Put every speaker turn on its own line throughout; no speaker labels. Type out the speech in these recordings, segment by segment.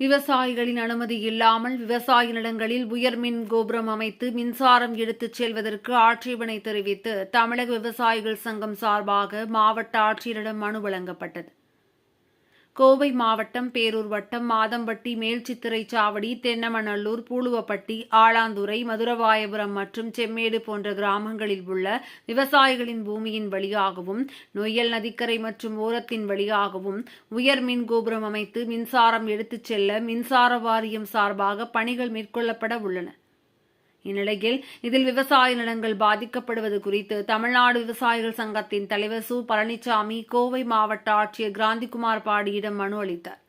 விவசாயிகளின் அனுமதி இல்லாமல் விவசாய நிலங்களில் உயர் மின் கோபுரம் அமைத்து மின்சாரம் எடுத்துச் செல்வதற்கு ஆட்சேபனை தெரிவித்து தமிழக விவசாயிகள் சங்கம் சார்பாக மாவட்ட ஆட்சியரிடம் மனு வழங்கப்பட்டது. கோவை மாவட்டம் பேரூர் வட்டம் மாதம்பட்டி மேல்சித்திரை சாவடி தென்னமநல்லூர் பூலுவப்பட்டி ஆளாந்துறை மதுரவாயபுரம் மற்றும் செம்மேடு போன்ற கிராமங்களில் உள்ள விவசாயிகளின் பூமியின் வழியாகவும் நொய்யல் நதிக்கரை மற்றும் ஓரத்தின் வழியாகவும் உயர் மின் கோபுரம் அமைத்து மின்சாரம் எடுத்துச் செல்ல மின்சார வாரியம் சார்பாக பணிகள் மேற்கொள்ளப்பட உள்ளன. இந்நிலையில் இதில் விவசாய நிலங்கள் பாதிக்கப்படுவது குறித்து தமிழ்நாடு விவசாயிகள் சங்கத்தின் தலைவர் சு. பழனிசாமி கோவை மாவட்ட ஆட்சியர் கிராந்திகுமார் பாடியிடம் மனு அளித்தார்.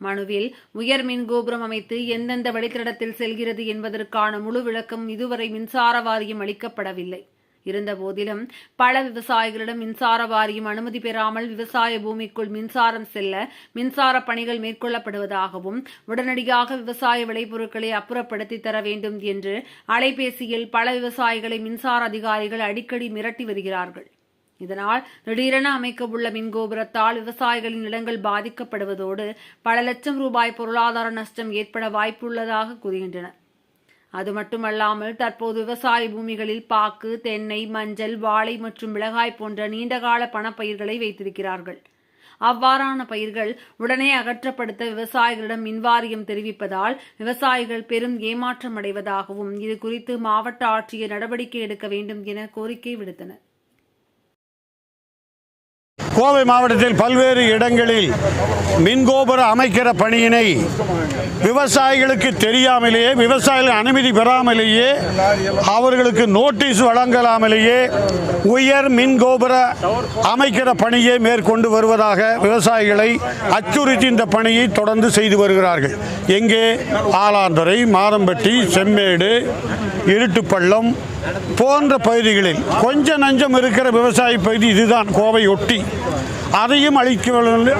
மனுவில் உயர் மின் கோபுரம் அமைத்து எந்தெந்த வழித்தடத்தில் செல்கிறது என்பதற்கான முழு விளக்கம் இதுவரை மின்சார வாரியம் அளிக்கப்படவில்லை. இருந்தபோதிலும் பல விவசாயிகளிடம் மின்சார வாரியம் அனுமதி பெறாமல் விவசாய பூமிக்குள் மின்சாரம் செல்ல மின்சார பணிகள் மேற்கொள்ளப்படுவதாகவும் உடனடியாக விவசாய விளைபொருட்களை அப்புறப்படுத்தி தர வேண்டும் என்று அலைபேசியில் பல விவசாயிகளை மின்சார அதிகாரிகள் அடிக்கடி மிரட்டி வருகிறார்கள். இதனால் திடீரென அமைக்கவுள்ள மின்கோபுரத்தால் விவசாயிகளின் நிலங்கள் பாதிக்கப்படுவதோடு பல லட்சம் ரூபாய் பொருளாதார நஷ்டம் ஏற்பட வாய்ப்புள்ளதாக கூறுகின்றனர். அது மட்டுமல்லாமல் தற்போது விவசாய பூமிகளில் பாக்கு தென்னை மஞ்சள் வாழை மற்றும் மிளகாய் போன்ற நீண்டகால பணப்பயிர்களை வைத்திருக்கிறார்கள். அவ்வாறான பயிர்கள் உடனே அகற்றப்படுத்த விவசாயிகளிடம் மின்வாரியம் தெரிவிப்பதால் விவசாயிகள் பெரும் ஏமாற்றம் அடைவதாகவும் இது குறித்து மாவட்ட ஆட்சியர் நடவடிக்கை எடுக்க வேண்டும் என கோரிக்கை விடுத்தனர்.
கோவை மாவட்டத்தில் பல்வேறு இடங்களில் மின்கோபுரம் அமைக்கிற பணியினை விவசாயிகளுக்கு தெரியாமலேயே விவசாயிகள் அனுமதி பெறாமலேயே அவர்களுக்கு நோட்டீஸ் வழங்கலாமலேயே உயர் மின்கோபுர அமைக்கிற பணியை மேற்கொண்டு வருவதாக விவசாயிகளை அச்சுறுத்தி இந்த பணியை தொடர்ந்து செய்து வருகிறார்கள். எங்கே? ஆலாந்துறை மாதம்பட்டி செம்மேடு இருட்டுப்பள்ளம் போன்ற பகுதிகளில் கொஞ்சம் நஞ்சம் இருக்கிற விவசாய பகுதி இதுதான் கோவை ஒட்டி. அதையும் அழிக்க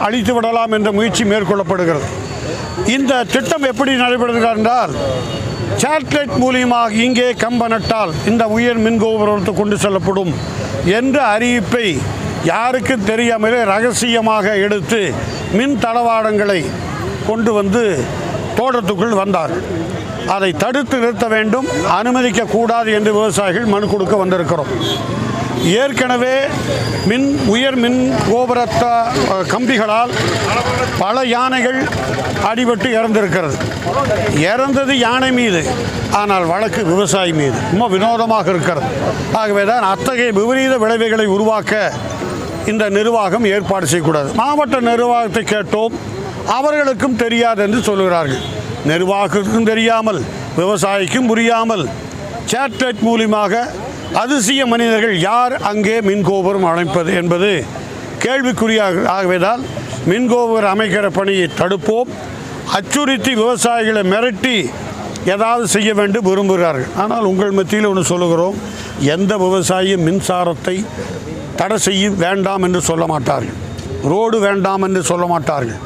அழித்து விடலாம் என்ற முயற்சி மேற்கொள்ளப்படுகிறது. இந்த திட்டம் எப்படி நடைபெறுகிறார் என்றால் சேட்டலைட் மூலியமாக இங்கே கம்ப நட்டால் இந்த உயர் மின் கோபுரத்தை கொண்டு செல்லப்படும் என்ற அறிவிப்பை யாருக்கும் தெரியாமலே ரகசியமாக எடுத்து மின் தளவாடங்களை கொண்டு வந்து தோட்டத்துக்குள் வந்தார் அதை தடுத்து நிறுத்த வேண்டும் அனுமதிக்க கூடாது என்று விவசாயிகள் மனு கொடுக்க வந்திருக்கிறோம். ஏற்கனவே மின் உயர் மின் கோபுரத்த கம்பிகளால் பல யானைகள் அடிபட்டு இறந்திருக்கிறது. இறந்தது யானை மீது ஆனால் வழக்கு விவசாயி மீது. ரொம்ப வினோதமாக இருக்கிறது. ஆகவே தான் அத்தகைய விபரீத விளைவுகளை உருவாக்க இந்த நிர்வாகம் ஏற்பாடு செய்யக்கூடாது. மாவட்ட நிர்வாகத்தை கேட்டோம் அவர்களுக்கும் தெரியாது என்று சொல்கிறார்கள் நிர்வாகத்துக்கும் தெரியாமல் விவசாயிக்கும் புரியாமல் சேட்டலைட் மூலியமாக அதிசய மனிதர்கள் யார் அங்கே மின் கோபுரம் அமைப்பது என்பது கேள்விக்குறியாக ஆகவேதால் மின் கோபுரம் அமைக்கிற பணியை தடுப்போம். அச்சுறுத்தி விவசாயிகளை மிரட்டி ஏதாவது செய்ய வேண்டும் விரும்புகிறார்கள். ஆனால் உங்கள் மத்தியில் ஒன்று சொல்லுகிறோம் எந்த விவசாயியும் மின்சாரத்தை தடை செய்ய வேண்டாம் என்று சொல்ல மாட்டார்கள். ரோடு வேண்டாம் என்று சொல்ல மாட்டார்கள்.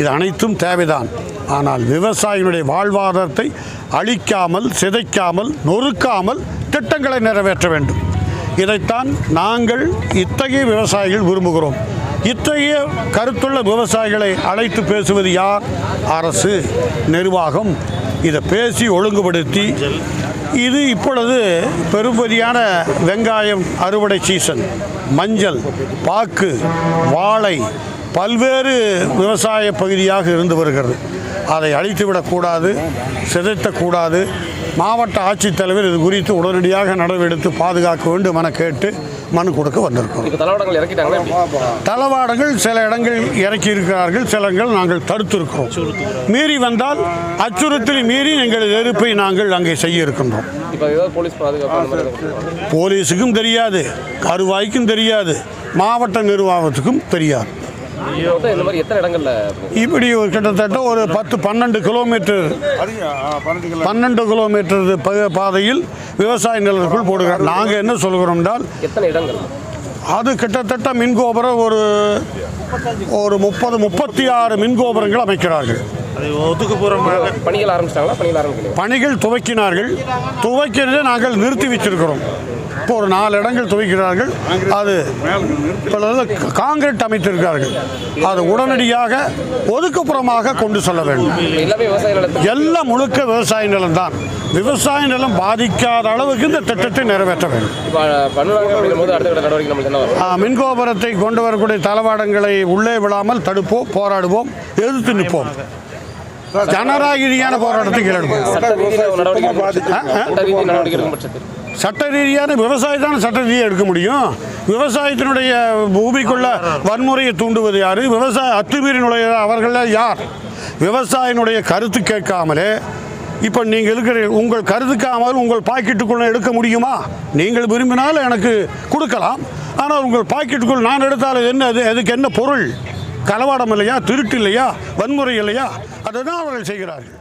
இது அனைத்தும் தேவைதான். ஆனால் விவசாயிகளுடைய வாழ்வாதாரத்தை அழிக்காமல் சிதைக்காமல் நொறுக்காமல் திட்டங்களை நிறைவேற்ற வேண்டும். இதைத்தான் நாங்கள் இத்தகைய விவசாயிகள் விரும்புகிறோம். இத்தகைய கருத்துள்ள விவசாயிகளை அழைத்து பேசுவது யார்? அரசு. நிர்வாகம். இதை பேசி ஒழுங்குபடுத்தி இது இப்பொழுது பெரும்பதியான வெங்காயம் அறுவடை சீசன் மஞ்சள் பாக்கு வாழை பல்வேறு விவசாய பகுதியாக இருந்து வருகிறது. அதை அழித்துவிடக்கூடாது சிதைத்தக்கூடாது. மாவட்ட ஆட்சித்தலைவர் இது குறித்து உடனடியாக நடவடிக்கை பாதுகாக்க வேண்டும் என கேட்டு மனு கொடுக்க வந்திருக்கிறோம்.
இப்போ தளவாடங்கள்
சில இடங்கள் இறக்கி இருக்கிறார்கள் சில இடங்கள் நாங்கள் தடுத்திருக்கிறோம். மீறி வந்தால் அச்சுறுத்தலை மீறி எங்கள் எதிர்ப்பை நாங்கள் அங்கே செய்ய இருக்கின்றோம்? போலீஸுக்கும் தெரியாது கருவாய்க்கும் தெரியாது மாவட்ட நிர்வாகத்துக்கும் தெரியாது.
இந்த மாதிரி எத்தனை இடங்கள்ல
இப்படி ஒரு கிட்டத்தட்ட ஒரு பத்து பன்னெண்டு கிலோமீட்டர். பன்னெண்டு கிலோமீட்டர் ப- பாதையில் விவசாய நிலத்திற்குள் போடுகிறார். நாங்கள் என்ன சொல்கிறோம் என்றால்
எத்தனை இடங்கள்
அது கிட்டத்தட்ட மின்கோபுரம் ஒரு ஒரு முப்பது முப்பத்தி ஆறு மின்கோபுரங்கள் அமைக்கிறார்கள்.
அது ஒதுக்குப்புறமாக
பணிகள் ஆரம்பிச்சிட்டாங்களா? பணிகள்
பணிகள் துவக்கினார்கள். துவக்கிறதை நாங்கள் நிறுத்தி வச்சிருக்கிறோம் இப்போ ஒரு நாலு இடங்கள் துவைக்கிறார்கள். அது இப்பொழுது காங்கிரீட் அமைத்திருக்கிறார்கள். அது உடனடியாக ஒதுக்குப்புறமாக கொண்டு செல்ல வேண்டும்.
எல்லாம்
முழுக்க விவசாய நிலம்தான் விவசாய நிலம் பாதிக்காத அளவுக்கு இந்த திட்டத்தை நிறைவேற்ற வேண்டும். மின்கோபுரத்தை கொண்டு வரக்கூடிய தளவாடங்களை உள்ளே விழாமல் தடுப்போம் போராடுவோம் எதிர்த்து நிற்போம். ஜனநாயக போராட்டத்துக்கு போராட்டத்தை
சட்ட சட்ட
ரீதியான விவசாயி தான் சட்ட ரீதியாக எடுக்க முடியும். விவசாயத்தினுடைய பூமிக்குள்ள வன்முறையை தூண்டுவது யார்? விவசாய அத்துமீறி நுழைய அவர்கள் யார்? விவசாயினுடைய கருத்து கேட்காமலே இப்போ நீங்கள் இருக்கிற உங்கள் கருத்துக்காமல் உங்கள் பாக்கெட்டுக்குள்ளே எடுக்க முடியுமா? நீங்கள் விரும்பினால் எனக்கு கொடுக்கலாம். ஆனால் உங்கள் பாக்கெட்டுக்குள் நான் எடுத்தால் என்ன? அது அதுக்கு என்ன பொருள்? கலவாடம் இல்லையா? திருட்டு இல்லையா? வன்முறை இல்லையா? அதை தான் அவர்கள் செய்கிறார்கள்